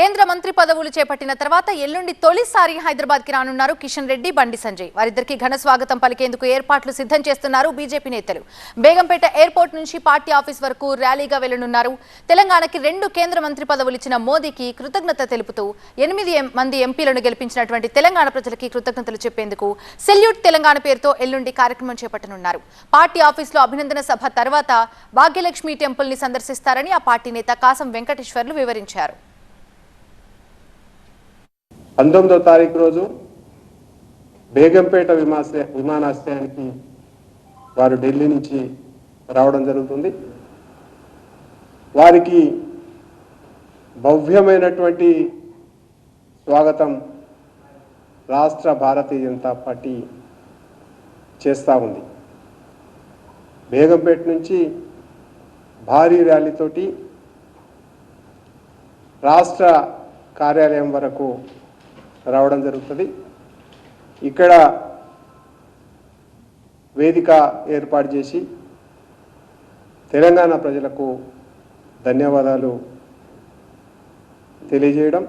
కేంద్ర మంత్రి పదవులు చేపట్టిన తర్వాత ఎల్లుండి తొలిసారి హైదరాబాద్కి రానున్నారు కిషన్ రెడ్డి బండి సంజయ్. వారిద్దరికి ఘన స్వాగతం పలికేందుకు ఏర్పాట్లు సిద్ధం చేస్తున్నారు బీజేపీ నేతలు. బేగంపేట ఎయిర్పోర్ట్ నుంచి పార్టీ ఆఫీస్ వరకు ర్యాలీగా వెళ్ళనున్నారు. తెలంగాణకి రెండు కేంద్ర మంత్రి పదవులు ఇచ్చిన మోదీకి కృతజ్ఞత తెలుపుతూ ఎనిమిది ఎం- మంది ఎంపీలను గెలిపించినటువంటి తెలంగాణ ప్రజలకి కృతజ్ఞతలు చెప్పేందుకు సెల్యూట్ తెలంగాణ పేరుతో ఎల్లుండి కార్యక్రమం చేపట్టనున్నారు. పార్టీ ఆఫీసులో అభినందన సభ తర్వాత భాగ్యలక్ష్మి టెంపుల్ని సందర్శిస్తారని ఆ పార్టీ నేత కాసం వెంకటేశ్వర్లు వివరించారు. పంతొమ్మిదో తారీఖు రోజు బేగంపేట విమాశ్రయ విమానాశ్రయానికి వారు ఢిల్లీ నుంచి రావడం జరుగుతుంది. వారికి భవ్యమైనటువంటి స్వాగతం రాష్ట్ర భారతీయ జనతా పార్టీ చేస్తూ ఉంది. బేగంపేట నుంచి భారీ ర్యాలీతోటి రాష్ట్ర కార్యాలయం వరకు రావడం జరుగుతుంది. ఇక్కడ వేదిక ఏర్పాటు చేసి తెలంగాణ ప్రజలకు ధన్యవాదాలు తెలియజేయడం.